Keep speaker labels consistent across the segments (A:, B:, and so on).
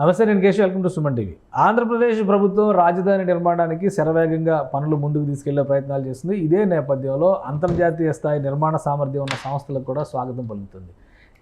A: నమస్తే నేను Keshav. Welcome to Suman TV. Andhra Pradesh ప్రభుత్వం రాజధాని నిర్మాణానికి శరవేగంగా పనులు ముందుకు తీసుకెళ్ళే ప్రయత్నాలు చేస్తుంది. ఇదే నేపథ్యంలో అంతర్జాతీయ స్థాయి నిర్మాణ సామర్థ్యం ఉన్న సంస్థలకు కూడా స్వాగతం పలుకుతుంది.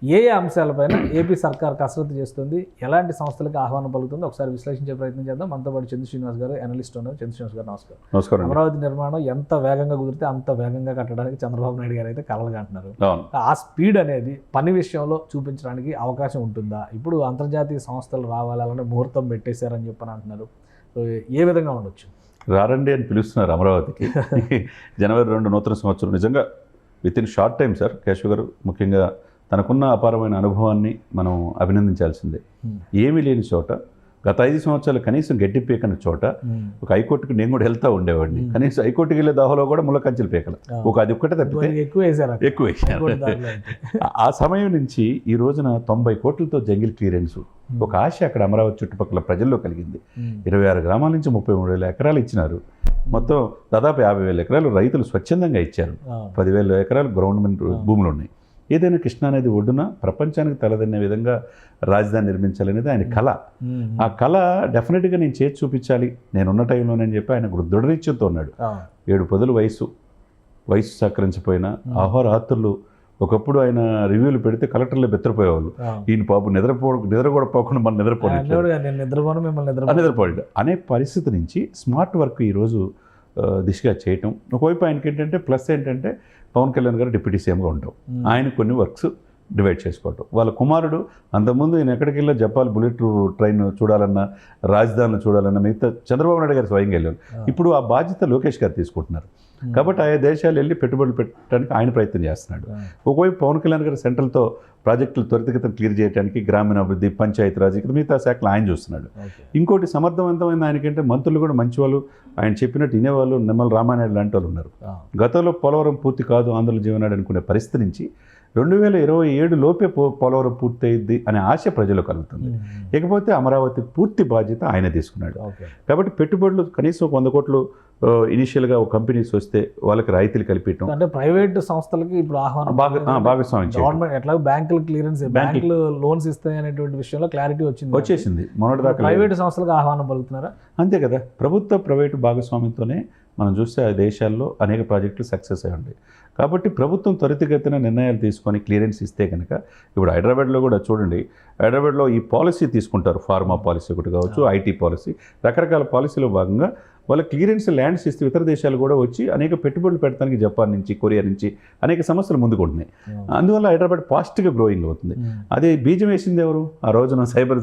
A: ఏ ఏ అంశాలపైన ఏపీ సర్కార్ కసరత్తు చేస్తుంది ఎలాంటి సంస్థలకు ఆహ్వానం పలుకుతుంది ఒకసారి విశ్లేషించే ప్రయత్నం చేద్దాం. మనతో పాటు చంద్ర శ్రీనివాస్ గారు అనలిస్ట్ ఉన్నారు. చంద్ర శ్రీనివాస్ గారు నమస్కారం.
B: నమస్కారం.
A: అమరావతి నిర్మాణం ఎంత వేగంగా కుదిరితే అంత వేగంగా కట్టడానికి చంద్రబాబు నాయుడు గారు అయితే కలలుగా అంటున్నారు ఆ స్పీడ్ అనేది పని విషయంలో చూపించడానికి అవకాశం ఉంటుందా? ఇప్పుడు అంతర్జాతీయ సంస్థలు రావాలి అలానే ముహూర్తం పెట్టేశారని చెప్పని అంటున్నారు. సో ఏ విధంగా ఉండొచ్చు?
B: రారండి అని పిలుస్తున్నారు అమరావతికి. జనవరి రెండు నూతన సంవత్సరం. నిజంగా with in short time sir Keshav garu ముఖ్యంగా తనకున్న అపారమైన అనుభవాన్ని మనం అభినందించాల్సిందే. ఏమీ లేని చోట గత ఐదు సంవత్సరాలు కనీసం గడ్డి పీకని చోట ఒక హైకోర్టుకి నేను కూడా వెళ్తా ఉండేవాడిని.
A: Hmm.
B: కనీసం హైకోర్టుకి వెళ్ళే దాహలో కూడా ముళ్ళకంచెలు పీకల. ఒక అది ఒక్కటే తప్పితే
A: ఎక్కువ అక్కడ.
B: ఎక్కువ. ఆ- సమయం నుంచి ఈ రోజున తొంభై కోట్లతో జంగిల్ క్లియరెన్స్ ఒక ఆశ అక్కడ అమరావతి చుట్టుపక్కల ప్రజల్లో కలిగింది. ఇరవై ఆరు గ్రామాల నుంచి ముప్పై మూడు వేల ఎకరాలు ఇచ్చినారు. మొత్తం దాదాపు యాభై వేల ఎకరాలు రైతులు స్వచ్ఛందంగా ఇచ్చారు. పదివేల ఎకరాలు గవర్నమెంట్ భూములు ఉన్నాయి. ఏదైనా కృష్ణానది ఒడ్డున ప్రపంచానికి తలదన్నే విధంగా రాజధాని నిర్మించాలనేది ఆయన కళ. ఆ కళ డెఫినెట్గా నేను చేసి చూపించాలి. నేనున్న టైంలోనని చెప్పి ఆయన దృఢనిశ్చయంతో ఉన్నాడు. ఏడు పదులు వయసు వయసు సహకరించిపోయినా ఆహోరాత్రులు ఒకప్పుడు ఆయన రివ్యూలు పెడితే కలెక్టర్లు బెత్తరపోయేవాళ్ళు. ఈయన పాపు నిద్రపో నిద్ర కూడా పోకుండా మన నిద్రపోలేదు నిద్రపోయాడు. అనే పరిస్థితి నుంచి స్మార్ట్ వర్క్ ఈరోజు దిశగా చేయటం ఒకవైపు ఆయనకి ఏంటంటే ప్లస్ ఏంటంటే పవన్ కళ్యాణ్ గారు డిప్యూటీ సీఎంగా ఉంటాం
A: ఉమ్.
B: ఆయన కొన్ని వర్క్స్ డివైడ్ చేసుకోవటం వాళ్ళ కుమారుడు అంతకుముందు ఈయన ఎక్కడికి వెళ్ళా జపాల్ బుల్లెట్ ట్రైన్ చూడాలన్నా రాజధానిని చూడాలన్నా మిగతా చంద్రబాబు నాయుడు గారు స్వయంగా వెళ్ళారు. ఇప్పుడు ఆ బాధ్యత లోకేష్ గారు తీసుకుంటున్నారు. కాబట్టి ఆయా దేశాలు వెళ్ళి పెట్టుబడులు పెట్టడానికి ఆయన ప్రయత్నం చేస్తున్నాడు. ఒకవైపు పవన్ కళ్యాణ్ గారు సెంట్రల్తో ప్రాజెక్టులు త్వరితగతిన క్లియర్ చేయడానికి గ్రామీణాభివృద్ధి పంచాయతీరాజ్ ఇక మిగతా శాఖలు ఆయన చూస్తున్నాడు. ఇంకోటి సమర్థవంతమైన ఆయనకంటే మంత్రులు కూడా మంచి వాళ్ళు ఆయన చెప్పినట్టు వినేవాళ్ళు నిమ్మల రామానాయుడు లాంటి వాళ్ళు ఉన్నారు. గతంలో పోలవరం పూర్తి కాదు ఆంధ్రుల జీవనాడు అనుకునే పరిస్థితి నుంచి రెండు వేల ఇరవై ఏడు లోపే పో పోలవరం పూర్తయింది అనే ఆశ ప్రజలు కలుగుతుంది. ఇకపోతే అమరావతి పూర్తి బాధ్యత ఆయన తీసుకున్నాడు. కాబట్టి పెట్టుబడులు కనీసం వంద కోట్లు ఇనిషియల్గా ఒక కంపెనీస్ వస్తే వాళ్ళకి రాయితీలు కల్పించడం
A: అంటే ప్రైవేట్ సంస్థలకి ఇప్పుడు ఆహ్వానం
B: భాగస్వామ్యం
A: గవర్నమెంట్ ఎట్లా బ్యాంకులు క్లియరెన్స్
B: బ్యాంకులు-
A: లోన్స్ ఇస్తాయి అనేటువంటి విషయంలో క్లారిటీ వచ్చింది.
B: వచ్చేసింది. మొన్నటిదాకా లేదు.
A: ప్రైవేట్ సంస్థలకు ఆహ్వానం పలుకుతున్నారా?
B: అంతే కదా. ప్రభుత్వ ప్రైవేటు భాగస్వామ్యంతోనే మనం చూస్తే ఆ దేశాల్లో అనేక ప్రాజెక్టులు సక్సెస్ అయ్యి ఉంటాయి. కాబట్టి ప్రభుత్వం త్వరితగతిన నిర్ణయాలు తీసుకొని క్లియరెన్స్ ఇస్తే కనుక ఇప్పుడు హైదరాబాద్లో కూడా చూడండి హైదరాబాద్లో ఈ పాలసీ తీసుకుంటారు ఫార్మా పాలసీ ఒకటి కావచ్చు ఐటీ పాలసీ రకరకాల పాలసీలో భాగంగా వాళ్ళ క్లియరెన్స్ ల్యాండ్స్ ఇస్తే ఇతర దేశాలు కూడా వచ్చి అనేక పెట్టుబడులు పెడతానికి జపాన్ నుంచి కొరియా నుంచి అనేక సమస్యలు ముందుకుంటున్నాయి అందువల్ల హైదరాబాద్ ఫాస్ట్గా గ్రోయింగ్ అవుతుంది. అదే బీజం వేసింది ఎవరు? ఆ రోజున సైబర్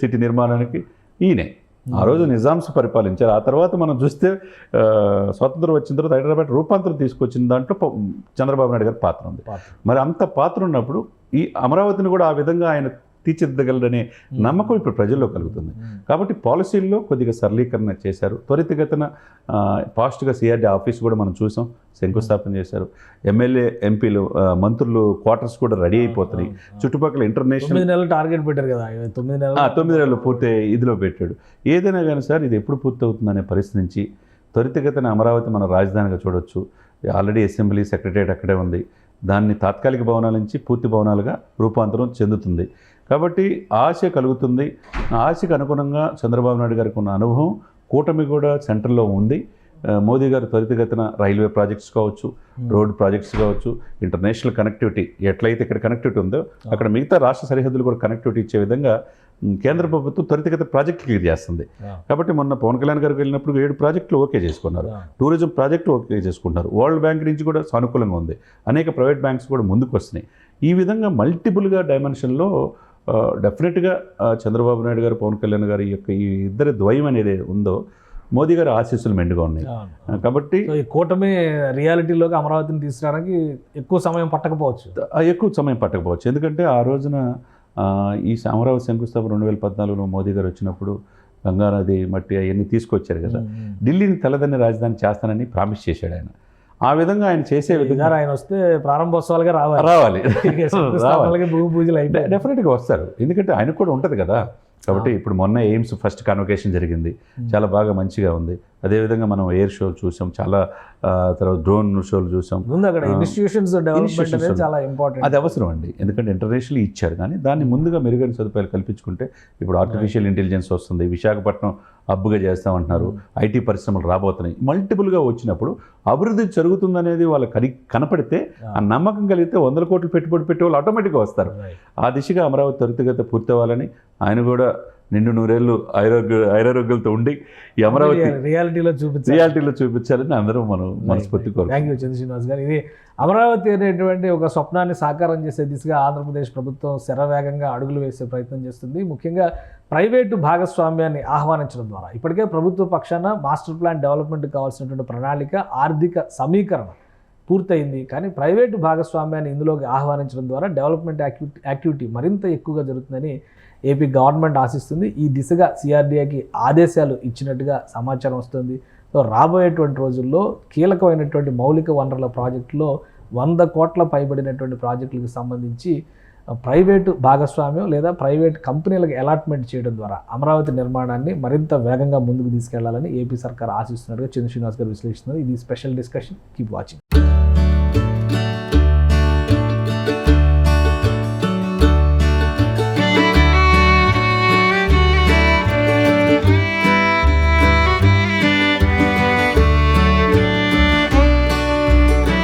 B: సిటీ నిర్మాణానికి ఈయనే. ఆ రోజు నిజాంస్ పరిపాలించారు ఆ తర్వాత మనం చూస్తే స్వతంత్రం వచ్చిన తర్వాత హైదరాబాద్ రూపాంతరం తీసుకొచ్చిన దాంట్లో చంద్రబాబు నాయుడు గారి పాత్ర ఉంది. మరి అంత పాత్ర ఉన్నప్పుడు ఈ అమరావతిని కూడా ఆ విధంగా ఆయన తీర్చిదిద్దగలడనే నమ్మకం ఇప్పుడు ప్రజల్లో కలుగుతుంది. కాబట్టి పాలసీల్లో కొద్దిగా సరళీకరణ చేశారు. త్వరితగతిన ఫాస్ట్గా సిఆర్డీ ఆఫీస్ కూడా మనం చూసాం. శంకుస్థాపన చేశారు. ఎమ్మెల్యే ఎంపీలు మంత్రులు క్వార్టర్స్ కూడా రెడీ అయిపోతున్నాయి. చుట్టుపక్కల ఇంటర్నేషనల్
A: నెలలు టార్గెట్ పెట్టారు కదా తొమ్మిది నెలలు
B: తొమ్మిది నెలలు పూర్తి ఇదిలో పెట్టాడు. ఏదైనా కానీ సార్ ఇది ఎప్పుడు పూర్తి అవుతుందనే పరిస్థితి నుంచి త్వరితగతిన అమరావతి మన రాజధానిగా చూడొచ్చు. ఆల్రెడీ అసెంబ్లీ సెక్రటరియట్ అక్కడే ఉంది. దాన్ని తాత్కాలిక భవనాల నుంచి పూర్తి భవనాలుగా రూపాంతరం చెందుతుంది. కాబట్టి ఆశ కలుగుతుంది. ఆశకు అనుగుణంగా చంద్రబాబు నాయుడు గారికి ఉన్న అనుభవం కూటమి కూడా సెంటర్లో ఉంది. మోదీ గారు త్వరితగతిన రైల్వే ప్రాజెక్ట్స్ కావచ్చు రోడ్ ప్రాజెక్ట్స్ కావచ్చు ఇంటర్నేషనల్ కనెక్టివిటీ ఎట్లయితే ఇక్కడ కనెక్టివిటీ ఉందో అక్కడ మిగతా రాష్ట్ర సరిహద్దులు కూడా కనెక్టివిటీ ఇచ్చే విధంగా కేంద్ర ప్రభుత్వం త్వరితగత ప్రాజెక్ట్ క్లియర్ చేస్తుంది.
A: ఆ.
B: కాబట్టి మొన్న పవన్ కళ్యాణ్ గారికి వెళ్ళినప్పుడు ఏడు ప్రాజెక్టులు ఓకే చేసుకున్నారు. టూరిజం ప్రాజెక్టు ఓకే చేసుకుంటున్నారు. వరల్డ్ బ్యాంక్ నుంచి కూడా సానుకూలంగా ఉంది. అనేక ప్రైవేట్ బ్యాంక్స్ కూడా ముందుకు వస్తున్నాయి. ఈ విధంగా మల్టిపుల్గా డైమెన్షన్లో డెఫినెట్గా చంద్రబాబు నాయుడు గారు పవన్ కళ్యాణ్ గారి యొక్క ఈ ఇద్దరి ద్వయం అనేది ఉందో మోదీ గారి ఆశీస్సులు మెండుగా ఉన్నాయి. కాబట్టి
A: ఈ కూటమి రియాలిటీలోకి అమరావతిని తీసుకురావడానికి ఎక్కువ సమయం పట్టకపోవచ్చు.
B: ఎక్కువ సమయం పట్టకపోవచ్చు. ఎందుకంటే ఆ రోజున ఈ అమరావతి శంకుస్థాపన రెండు వేల పద్నాలుగులో మోదీ గారు వచ్చినప్పుడు గంగానది మట్టి అవన్నీ తీసుకొచ్చారు కదా. ఢిల్లీని తలదన్ని రాజధాని చేస్తానని ప్రామిస్ చేశాడు ఆయన. ఆ విధంగా ఆయన చేసే విధంగా
A: ఆయన వస్తే ప్రారంభోత్సవాలుగా రావాలి.
B: రావాలి.
A: భూమి పూజలు అయిపోయాయి.
B: డెఫినెట్గా వస్తారు. ఎందుకంటే ఆయనకు కూడా ఉంటుంది కదా. కాబట్టి ఇప్పుడు మొన్న ఎయిమ్స్ ఫస్ట్ కాన్వకేషన్ జరిగింది. చాలా బాగా మంచిగా ఉంది. అదేవిధంగా మనం ఎయిర్ షోలు చూసాం చాలా తర్వాత డ్రోన్ షోలు చూసాం.
A: ముందు అక్కడ ఇన్స్టిట్యూషన్స్ డెవలప్మెంట్ చాలా ఇంపార్టెంట్
B: అది అవసరం అండి. ఎందుకంటే ఇంటర్నేషనల్ ఇచ్చారు. కానీ దాన్ని ముందుగా మెరుగైన సదుపాయాలు కల్పించుకుంటే ఇప్పుడు ఆర్టిఫిషియల్ ఇంటెలిజెన్స్ వస్తుంది విశాఖపట్నం హబ్గా చేస్తామంటున్నారు ఐటీ పరిశ్రమలు రాబోతున్నాయి. మల్టిపుల్గా వచ్చినప్పుడు అభివృద్ధి జరుగుతుందనేది వాళ్ళకి కని కనపడితే ఆ నమ్మకం కలిగితే వందల కోట్లు పెట్టుబడి పెట్టే వాళ్ళు ఆటోమేటిక్గా వస్తారు. ఆ దిశగా అమరావతి త్వరితగత పూర్తి అవ్వాలని ఆయన కూడా నిండు నూరేళ్ళు ఐరోగ్య ఐరారోగ్యాలతో ఉండి ఈ అమరావతి
A: రియాలిటీలో చూపించాలి.
B: రియాలిటీలో చూపించాలని అందరం మనం మనస్ఫూర్తి కోరు
A: థ్యాంక్ యూ చంద్ర శ్రీనివాస్ గారు. ఇది అమరావతి అనేటువంటి ఒక స్వప్నాన్ని సాకారం చేసే దిశగా ఆంధ్రప్రదేశ్ ప్రభుత్వం శరవేగంగా అడుగులు వేసే ప్రయత్నం చేస్తుంది. ముఖ్యంగా ప్రైవేటు భాగస్వామ్యాన్ని ఆహ్వానించడం ద్వారా. ఇప్పటికే ప్రభుత్వ పక్షాన మాస్టర్ ప్లాన్ డెవలప్మెంట్ కావాల్సినటువంటి ప్రణాళిక ఆర్థిక సమీకరణ పూర్తయింది. కానీ ప్రైవేటు భాగస్వామ్యాన్ని ఇందులోకి ఆహ్వానించడం ద్వారా డెవలప్మెంట్ యాక్టివిటీ యాక్టివిటీ మరింత ఎక్కువగా జరుగుతుందని ఏపీ గవర్నమెంట్ ఆశిస్తుంది. ఈ దిశగా సిఆర్డీఏకి ఆదేశాలు ఇచ్చినట్టుగా సమాచారం వస్తుంది. సో రాబోయేటువంటి రోజుల్లో కీలకమైనటువంటి మౌలిక వనరుల ప్రాజెక్టులో వంద కోట్ల పైబడినటువంటి ప్రాజెక్టులకు సంబంధించి ప్రైవేటు భాగస్వామ్యం లేదా ప్రైవేట్ కంపెనీలకు అలాట్మెంట్ చేయడం ద్వారా అమరావతి నిర్మాణాన్ని మరింత వేగంగా ముందుకు తీసుకెళ్ళాలని ఏపీ సర్కార్ ఆశిస్తున్నట్టుగా చంద్ర శ్రీనివాస్ గారు విశ్లేషిస్తున్నారు. ఇది స్పెషల్ డిస్కషన్. Keep watching.